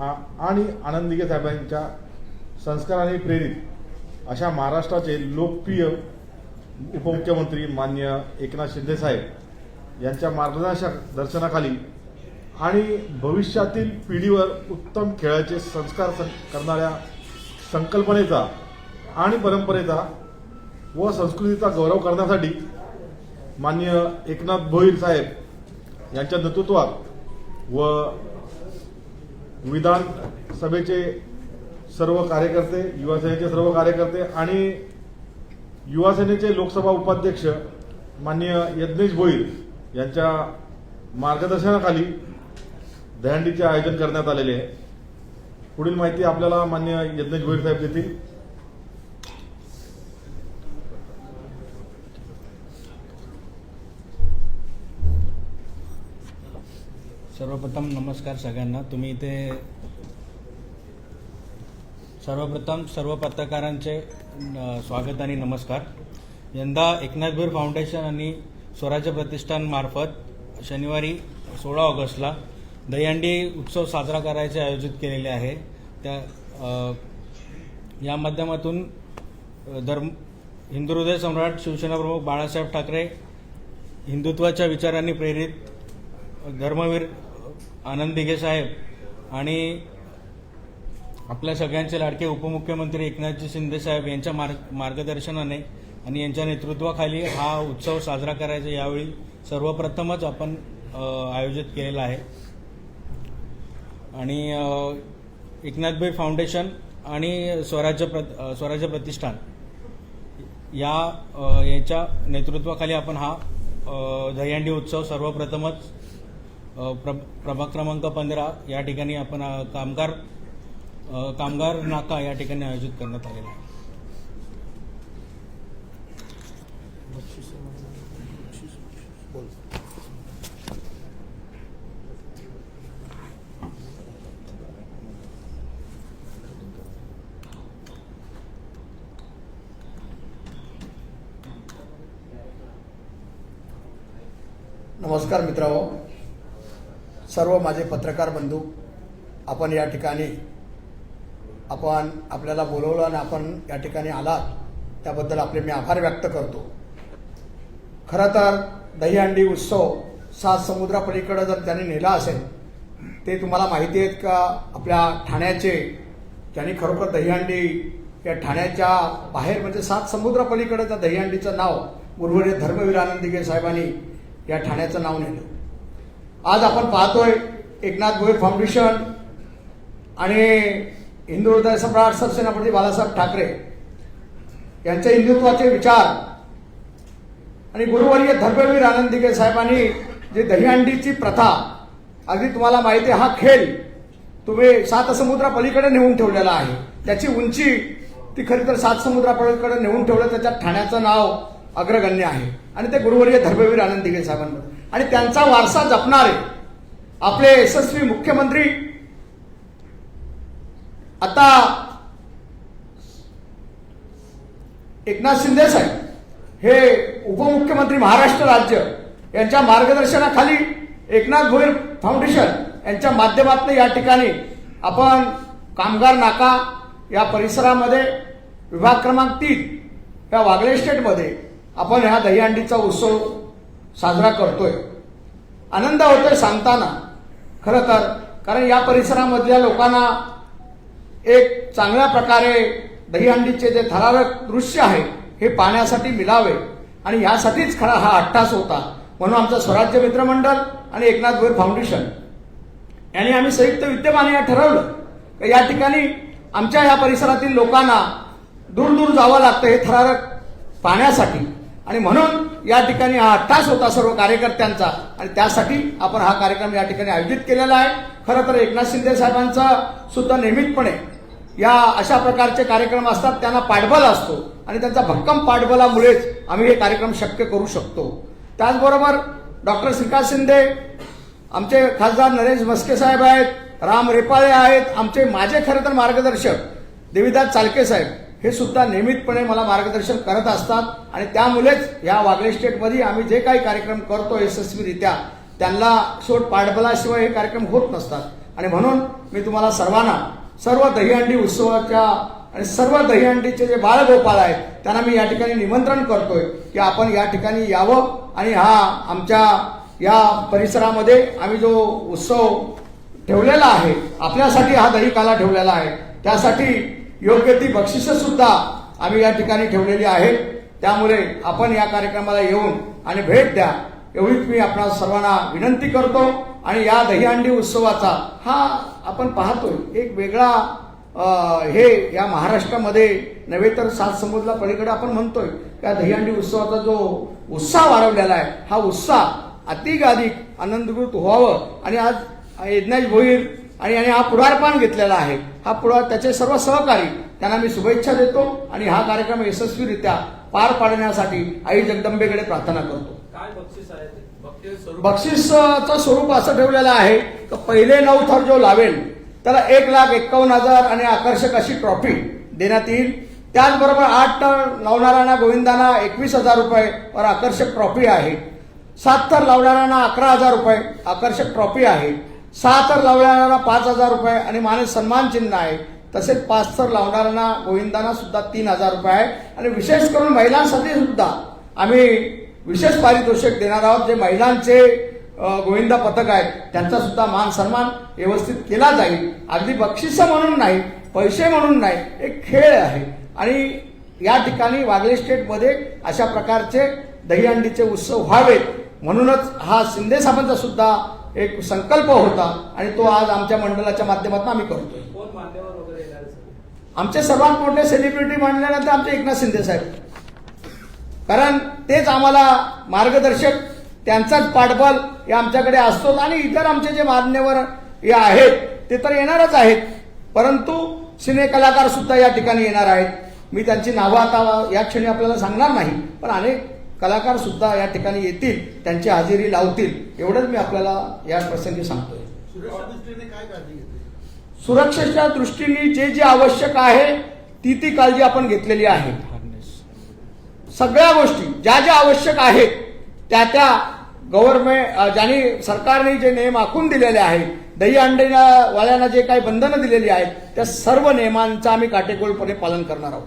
आ- आणि आनंदिके साहेबांच्या संस्काराने प्रेरित अशा महाराष्ट्राचे लोकप्रिय उपमुख्यमंत्री मान्य एकनाथ शिंदे साहेब यांच्या मार्गदर्शक दर्शनाखाली आणि भविष्यातील पिढीवर उत्तम खेळाचे संस्कार सं- करणाऱ्या संकल्पनेचा आणि परंपरेचा व संस्कृतीचा गौरव करण्यासाठी मान्य एकनाथ भोईर साहेब यांच्या नेतृत्वात व विधानसभेचे सर्व कार्यकर्ते युवासेनेचे सर्व कार्यकर्ते आणि युवासेनेचे लोकसभा उपाध्यक्ष माननीय यज्ञेश भोईर यांच्या मार्गदर्शनाखाली दहंडीचे आयोजन करण्यात आलेले आहे. पुढील माहिती आपल्याला मान्य यज्ञेश भोईर साहेब देतील. सर्वप्रथम नमस्कार सगळ्यांना. तुम्ही इथे सर्वप्रथम सर्व पत्रकारांचे स्वागत आणि नमस्कार. यंदा एकनाथ भीर फाउंडेशन आणि स्वराज्य प्रतिष्ठानमार्फत शनिवारी सोळा ऑगस्टला दहीहंडी उत्सव साजरा करायचे आयोजित केलेले आहे. त्या या माध्यमातून धर्म हिंदू हृदय सम्राट शिवसेनाप्रमुख बाळासाहेब ठाकरे हिंदुत्वाच्या विचारांनी प्रेरित धर्मवीर आनंद दिघे साहेब आणि आपल्या सगळ्यांचे लाडके उपमुख्यमंत्री एकनाथजी शिंदे साहेब यांच्या मार्ग मार्गदर्शनाने आणि यांच्या नेतृत्वाखाली हा उत्सव साजरा करायचा यावेळी सर्वप्रथमच आपण आयोजित केलेला आहे. आणि एकनाथभाई फाउंडेशन आणि स्वराज्य प्र स्वराज्य प्रतिष्ठान या याच्या नेतृत्वाखाली आपण हा दहीहंडी उत्सव सर्वप्रथमच प्र प्रभाग क्रमांक पंधरा या ठिकाणी आपण कामगार कामगार नाका या ठिकाणी आयोजित करण्यात आलेला आहे. नमस्कार मित्रांनो. सर्व माझे पत्रकार बंधू आपण या ठिकाणी आपण आपल्याला बोलवलं आणि आपण या ठिकाणी आलात त्याबद्दल आपले मी आभार व्यक्त करतो. खरं तर दहीहंडी उत्सव सात समुद्रापलीकडं जर त्यांनी नेला असेल ते तुम्हाला माहिती आहेत का आपल्या ठाण्याचे ज्यांनी खरोखर दहीहंडी या ठाण्याच्या बाहेर म्हणजे सात समुद्रापलीकडे त्या दहीहंडीचं नाव उर्वरित धर्मवीर आनंद साहेबांनी या ठाण्याचं नाव नेलं. आज आपण पाहतोय एकनाथ गोयल फाउंडेशन आणि हिंदू हृदय सम्राट सरसेनापती बाळासाहेब ठाकरे यांचे हिंदुत्वाचे विचार आणि गुरुवर्य धर्मवीर आनंद दिगे साहेबांनी जी दहीहंडीची प्रथा अगदी तुम्हाला माहिती आहे हा खेळ तुम्ही सात समुद्रापलीकडे नेऊन ठेवलेला आहे. त्याची उंची ती खरी तर सात समुद्रापलीकडे नेऊन ठेवलं त्याच्यात ठाण्याचं नाव अग्रगण्य आहे. आणि ते गुरुवर्य धर्मवीर आनंद दिगे साहेबांमध्ये. आणि त्यांचा वारसा जपणारे आपले यशस्वी मुख्यमंत्री. आता एकनाथ शिंदे साहेब हे उपमुख्यमंत्री महाराष्ट्र राज्य यांच्या मार्गदर्शनाखाली एकनाथ भोईर फाउंडेशन यांच्या माध्यमातून या ठिकाणी आपण कामगार नाका या परिसरामध्ये विभाग क्रमांक तीन या वागळे स्टेटमध्ये आपण ह्या दहीहंडीचा उत्सव साजरा करतोय. आनंद होतोय सांगताना. खरं तर कारण या परिसरामधल्या लोकांना एक चांगल्या प्रकारे दहीहंडीचे जे थरारक दृश्य आहे हे पाहण्यासाठी मिळावे. आणि यासाठीच खरा हा अट्टास होता. म्हणून आमचं स्वराज्य मित्रमंडळ आणि एकनाथ गोयल फाउंडेशन यांनी आम्ही संयुक्त विद्यमाने ठरवलं. की या ठिकाणी आमच्या या परिसरातील लोकांना दूर दूर जावं लागतं हे थरारक पाहण्यासाठी. आणि म्हणून या ठिकाणी हा अट्टास होता सर्व कार्यकर्त्यांचा. आणि त्यासाठी आपण हा कार्यक्रम या ठिकाणी आयोजित केलेला आहे. खरं तर एकनाथ शिंदे साहेबांचा सुद्धा नियमितपणे या अशा प्रकारचे कार्यक्रम असतात त्यांना पाठबळ असतो. आणि त्यांचा भक्कम पाठबळामुळेच आम्ही हे कार्यक्रम शक्य करू शकतो. त्याचबरोबर डॉक्टर श्रीकांत शिंदे आमचे खासदार नरेश मस्के साहेब आहेत राम रेपाळे आहेत आमचे माझे खरं तर मार्गदर्शक देवीदास चालके साहेब. हे सुद्धा नियमितपणे मला मार्गदर्शन करत असतात. आणि त्यामुळेच या वागळे स्टेटमध्ये आम्ही जे काही कार्यक्रम करतो यशस्वीरित्या त्यांना शेवट पाठबलाशिवाय हे कार्यक्रम होत नसतात. आणि म्हणून मी तुम्हाला सर्वांना सर्व दहीहंडी उत्सवाच्या आणि सर्व दहीहंडीचे जे बाळगोपाळ आहेत त्यांना मी या ठिकाणी निमंत्रण करतोय की आपण या ठिकाणी यावं. आणि हा आमच्या या परिसरामध्ये आम्ही जो उत्सव ठेवलेला आहे आपल्यासाठी हा दही काला ठेवलेला आहे. त्यासाठी योग्य ती बक्षिसं सुद्धा आम्ही या ठिकाणी ठेवलेली आहेत. त्यामुळे आपण या कार्यक्रमाला येऊन आणि भेट द्या एवढीच मी आपणा सर्वांना विनंती करतो. आणि या दहीहंडी उत्सवाचा हा आपण पाहतोय एक वेगळा हे या महाराष्ट्रामध्ये नव्हे तर सात समुद्रा पलीकडे आपण म्हणतोय. या दहीहंडी उत्सवाचा जो उत्साह वाढवलेला आहे हा उत्साह अधिकाधिक आनंदकृत व्हावं. आणि आज यज्ञाश भोईर आणि आणि हा पुढारपान घेतलेला आहे. हा पुढार त्याचे सर्व सहकारी त्यांना मी शुभेच्छा देतो आणि हा कार्यक्रम यशस्वीरित्या पार पाडण्यासाठी आई जगदंबेकडे प्रार्थना करतो. बक्षीसचं स्वरूप असं ठेवलेलं आहे की पहिले नऊ थर जो लावेल त्याला एक लाख एक्कावन्न हजार आणि आकर्षक अशी ट्रॉफी देण्यात येईल. त्याचबरोबर आठ थर लावणाऱ्यांना गोविंदांना एकवीस हजार रुपये वर आकर्षक ट्रॉफी आहे. सात थर लावणाऱ्यांना अकरा हजार रुपये आकर्षक ट्रॉफी आहे. सहा तर लावणाऱ्यांना पाच हजार रुपये आणि माने सन्मान चिन्ह आहे. तसेच पाच तर लावणाऱ्यांना गोविंदांना सुद्धा तीन हजार रुपये आहे. आणि विशेष करून महिलांसाठी सुद्धा आम्ही विशेष पारितोषिक देणार आहोत. जे महिलांचे गोविंदा पथक आहेत त्यांचा सुद्धा मान सन्मान व्यवस्थित केला जाईल. अगदी बक्षिस म्हणून नाही पैसे म्हणून नाही एक खेळ आहे. आणि या ठिकाणी वागळे स्टेटमध्ये अशा प्रकारचे दहीहंडीचे उत्सव व्हावेत. म्हणूनच हा शिंदे साहेबांचा सुद्धा एक संकल्प होता आणि तो आज आमच्या मंडळाच्या माध्यमातून आम्ही सर? आमचे सर्वात मोठे सेलिब्रिटी मानल्यानंतर आमचे एकनाथ शिंदे साहेब. कारण तेच आम्हाला मार्गदर्शक त्यांचाच पाठबळ हे आमच्याकडे असतोच आणि इतर आमचे जे मान्यवर हे आहेत ते तर येणारच आहेत. परंतु सिने कलाकार सुद्धा या ठिकाणी येणार आहेत. मी त्यांची नावं आता या क्षणी आपल्याला सांगणार नाही पण अनेक कलाकार सुद्धा या ठिकाणी येतील त्यांची हजेरी लावतील. एवढंच मी आपल्याला या प्रसंगी सांगतोय. सुरक्षेच्या दृष्टीने जे जे आवश्यक आहे ती ती काळजी आपण घेतलेली आहे. सगळ्या गोष्टी ज्या ज्या आवश्यक आहेत त्या त्या गव्हर्नमेंट ज्यांनी सरकारने जे नियम आखून दिलेले आहेत दही अंडेना वाल्यांना जे काही बंधनं दिलेली आहेत त्या सर्व नियमांचं आम्ही काटेकोरपणे पालन करणार आहोत.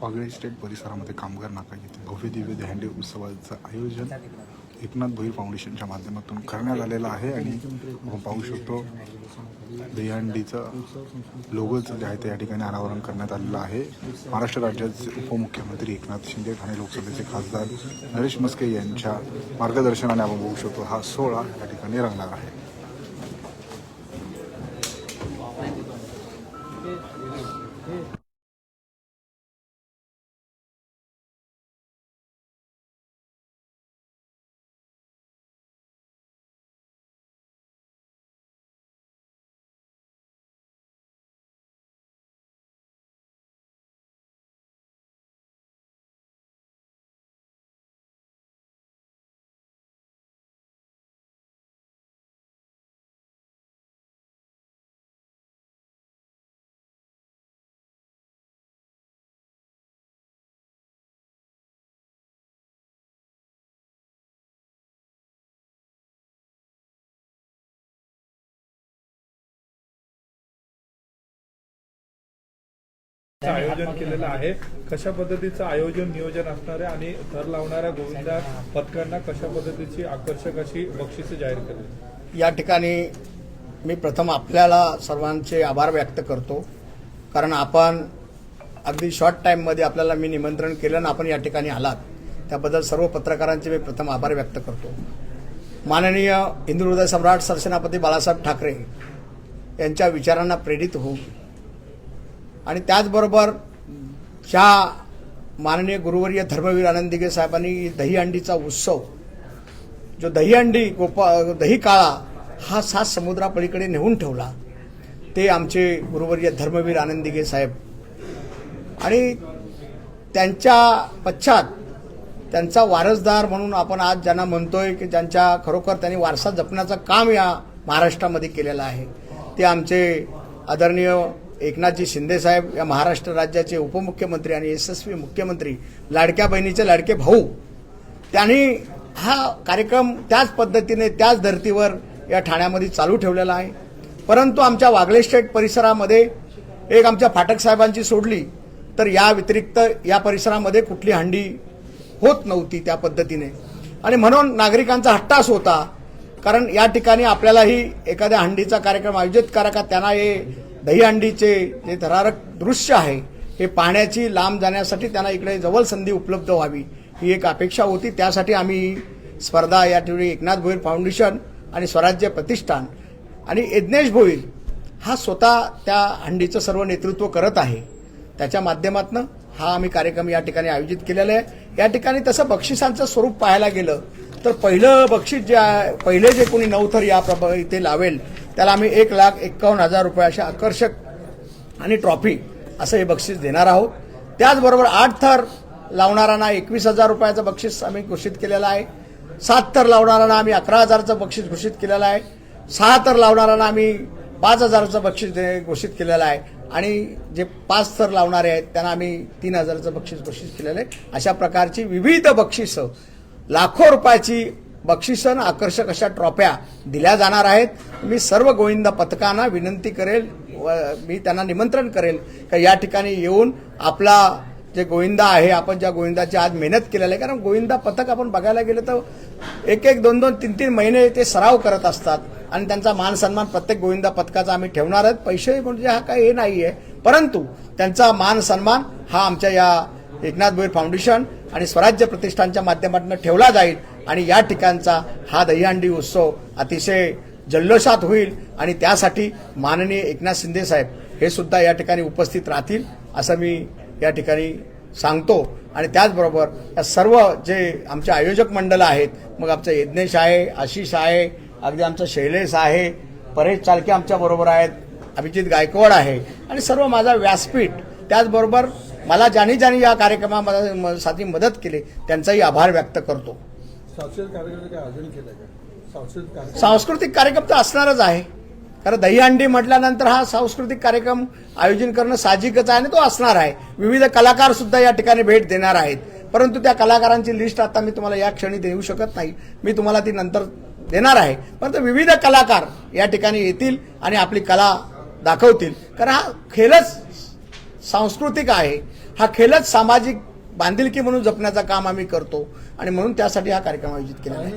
पागळे स्टेट परिसरामध्ये कामगार नाका येथे भव्य दिव्य दहंडे उत्सवाचं आयोजन एकनाथ भोईर फाउंडेशनच्या माध्यमातून करण्यात आलेलं आहे आणि आपण पाहू शकतो दहीहंडीचं लोगोच जे आहे ते या ठिकाणी अनावरण करण्यात आलेलं आहे. महाराष्ट्र राज्याचे उपमुख्यमंत्री एकनाथ शिंदे ठाणे लोकसभेचे खासदार नरेश मस्के यांच्या मार्गदर्शनाने आपण बघू शकतो हा सोहळा या ठिकाणी रंगणार आहे. आयोजन केलेलं आहे. कशा पद्धतीचं आयोजन नियोजन असणार आहे आणि थर लावणाऱ्या गोविंदा पथकांना कशा पद्धतीची आकर्षक अशी बक्षिसे जाहीर केली या ठिकाणी मी प्रथम आपल्याला सर्वांचे आभार व्यक्त करतो. कारण आपण अगदी शॉर्ट टाईममध्ये आपल्याला मी निमंत्रण केलं आणि आपण या ठिकाणी आलात. त्याबद्दल सर्व पत्रकारांचे मी प्रथम आभार व्यक्त करतो. माननीय हिंदू हृदय सम्राट सरसेनापती बाळासाहेब ठाकरे यांच्या विचारांना प्रेरित होऊन आणि त्याचबरोबर ज्या माननीय गुरुवर्य धर्मवीर आनंदिगे साहेबांनी दहीहंडीचा उत्सव जो दहीहंडी गोपा दही काळा हा सात समुद्रापलीकडे नेऊन ठेवला ते आमचे गुरुवर्य धर्मवीर आनंदिगे साहेब. आणि त्यांच्या पश्चात त्यांचा वारसदार म्हणून आपण आज ज्यांना म्हणतोय की ज्यांच्या खरोखर त्यांनी वारसा जपण्याचं काम या महाराष्ट्रामध्ये केलेलं आहे ते आमचे आदरणीय एकनाथजी शिंदेसाहेब या महाराष्ट्र राज्याचे उपमुख्यमंत्री आणि यशस्वी मुख्यमंत्री लाडक्या बहिणीचे लाडके भाऊ त्यांनी हा कार्यक्रम त्याच पद्धतीने त्याच धर्तीवर या ठाण्यामध्ये चालू ठेवलेला आहे. परंतु आमच्या वागळे स्टेट परिसरामध्ये एक आमच्या फाटक साहेबांची सोडली तर या व्यतिरिक्त या परिसरामध्ये कुठली हंडी होत नव्हती त्या पद्धतीने. आणि म्हणून नागरिकांचा हट्टास होता कारण या ठिकाणी आपल्यालाही एखाद्या हंडीचा कार्यक्रम आयोजित करा का त्यांना हे दहीहंडीचे जे थरारक दृश्य आहे हे पाहण्याची लांब जाण्यासाठी त्यांना इकडे जवळ संधी उपलब्ध व्हावी ही एक अपेक्षा होती. त्यासाठी आम्ही स्पर्धा या ठिकाणी एकनाथ भोईर फाउंडेशन आणि स्वराज्य प्रतिष्ठान आणि यज्ञेश भोईर हा स्वतः त्या हंडीचं सर्व नेतृत्व करत आहे. त्याच्या माध्यमातून हा आम्ही कार्यक्रम या ठिकाणी आयोजित केलेला आहे. या ठिकाणी तसं बक्षिसांचं स्वरूप पाहायला गेलं तर पहिलं बक्षीस जे आहे पहिले जे कोणी नवथर या प्रभ इथे लावेल त्याला आम्ही एक लाख एक्कावन्न हजार रुपये अशा आकर्षक आणि ट्रॉफी असं हे बक्षीस देणार आहोत. त्याचबरोबर आठ थर लावणाऱ्यांना एकवीस हजार रुपयाचं बक्षीस आम्ही घोषित केलेलं आहे. सात थर लावणाऱ्यांना आम्ही अकरा हजारचं बक्षीस घोषित केलेलं आहे. सहा थर लावणाऱ्यांना आम्ही पाच हजाराचं बक्षीस दे- घोषित केलेलं आहे. आणि जे पाच थर लावणारे आहेत त्यांना आम्ही तीन हजाराचं बक्षीस घोषित केलेलं आहे. अशा प्रकारची विविध बक्षिसं लाखो रुपयाची बक्षिसन आकर्षक अशा ट्रॉफ्या दिल्या जाणार आहेत. मी सर्व गोविंदा पथकांना विनंती करेल व मी त्यांना निमंत्रण करेल का या ठिकाणी येऊन आपला जे गोविंदा आहे आपण ज्या गोविंदाची आज मेहनत केलेली आहे कारण गोविंदा पथक आपण बघायला गेलं तर एक एक दोन दोन तीन तीन महिने ते सराव करत असतात. आणि त्यांचा मान सन्मान प्रत्येक गोविंदा पथकाचा आम्ही ठेवणार आहेत. पैसे म्हणजे हा काही हे नाही आहे परंतु त्यांचा मान सन्मान हा आमच्या या एकनाथ भोईर फाउंडेशन आणि स्वराज्य प्रतिष्ठानच्या माध्यमातून ठेवला जाईल. आणि या ठिकाणचा हा दहीहंडी उत्सव अतिशय जल्लोषात होईल आणि त्यासाठी माननीय एकनाथ शिंदे साहेब हे सुद्धा या ठिकाणी उपस्थित राहतील असं मी या ठिकाणी सांगतो. आणि त्याचबरोबर या सर्व जे आमचे आयोजक मंडळ आहेत मग आमचं यज्ञेश आहे आशिष आहे अगदी आमचं शैलेश आहे परेश चालके आमच्या बरोबर आहेत अभिजित गायकवाड आहे आणि सर्व माझा व्यासपीठ. त्याचबरोबर मला ज्यांनी ज्यांनी या कार्यक्रमामध्ये साठी मदत केली त्यांचाही आभार व्यक्त करतो. सांस्कृतिक कार्यक्रम तर असणारच आहे. कारण दहीहंडी म्हटल्यानंतर हा सांस्कृतिक कार्यक्रम आयोजन करणं साहजिकच आहे आणि तो असणार आहे. विविध कलाकार सुद्धा या ठिकाणी भेट देणार आहेत. परंतु त्या कलाकारांची लिस्ट आता मी तुम्हाला या क्षणी देऊ शकत नाही. मी तुम्हाला ती नंतर देणार आहे. परंतु विविध कलाकार या ठिकाणी येतील आणि आपली कला दाखवतील. कारण हा खेळच सांस्कृतिक आहे. हा खेळच सामाजिक बांधिलकी म्हणून जपण्याचं काम आम्ही करतो. आणि म्हणून त्यासाठी हा कार्यक्रम आयोजित केलेला आहे.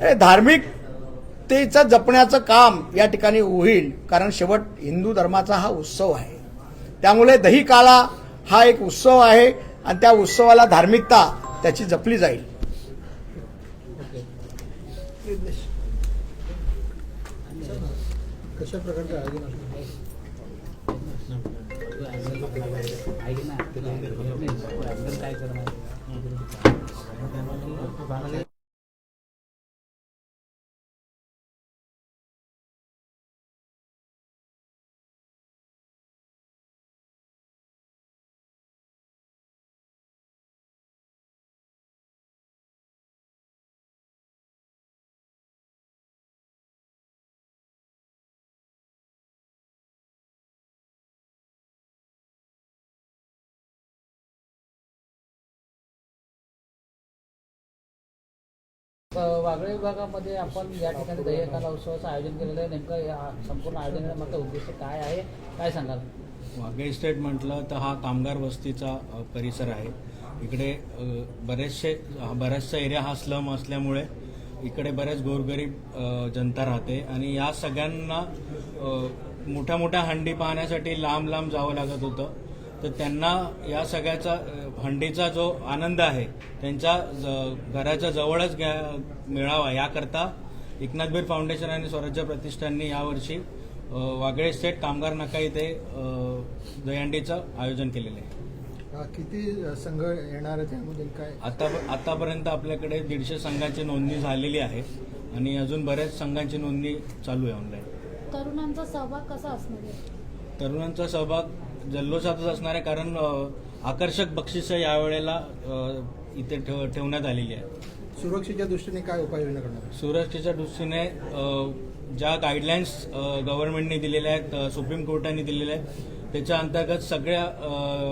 हे धार्मिकतेचं जपण्याचं काम या ठिकाणी होईल कारण शेवट हिंदू धर्माचा हा उत्सव आहे. त्यामुळे दही काळा हा एक उत्सव आहे आणि त्या उत्सवाला धार्मिकता त्याची जपली जाईल. कशा प्रकारचं आयोजन असणार वागळे विभागामध्ये आपण या ठिकाणी दह्यकाला उत्सवाचं आयोजन केलेलं आहे. नेमकं या संपूर्ण आयोजनामागचं उद्देश काय आहे? काय सांगाल? वागळे इस्टेट म्हटलं तर हा कामगार वस्तीचा परिसर आहे. इकडे बरेचसे बराचसा एरिया हा स्लम असल्यामुळे इकडे बरेच गोरगरीब जनता राहते आणि या सगळ्यांना मोठ्या मोठ्या हंडी पाहण्यासाठी लांब लांब जावं लागत होतं. तर त्यांना या सगळ्याचा हंडीचा जो आनंद आहे त्यांच्या ज- घराच्या जवळच घ्या मिळावा. याकरता एकनाथबीर फाउंडेशन आणि स्वराज्य प्रतिष्ठानने यावर्षी वागळे स्टेट कामगार नाका इथे दहीहंडीचं आयोजन केलेलं आहे. किती संघ येणार आहे काय? आता आतापर्यंत आपल्याकडे दीडशे संघांची नोंदणी झालेली आहे आणि अजून बऱ्याच संघांची नोंदणी चालू आहे ऑनलाईन तरुणांचा सहभाग कसा असणार आहे? तरुणांचा सहभाग जल्लोषातच असणार आहे कारण आकर्षक बक्षिसं यावेळेला इथे ठेव ठेवण्यात आलेली आहे सुरक्षेच्या दृष्टीने काय उपाययोजना करणार? सुरक्षेच्या दृष्टीने ज्या गाईडलाईन्स गव्हर्नमेंटने दिलेल्या आहेत सुप्रीम कोर्टाने दिलेल्या आहेत त्याच्या अंतर्गत सगळ्या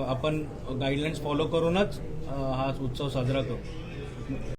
आपण गाईडलाईन्स फॉलो करूनच हा उत्सव साजरा करू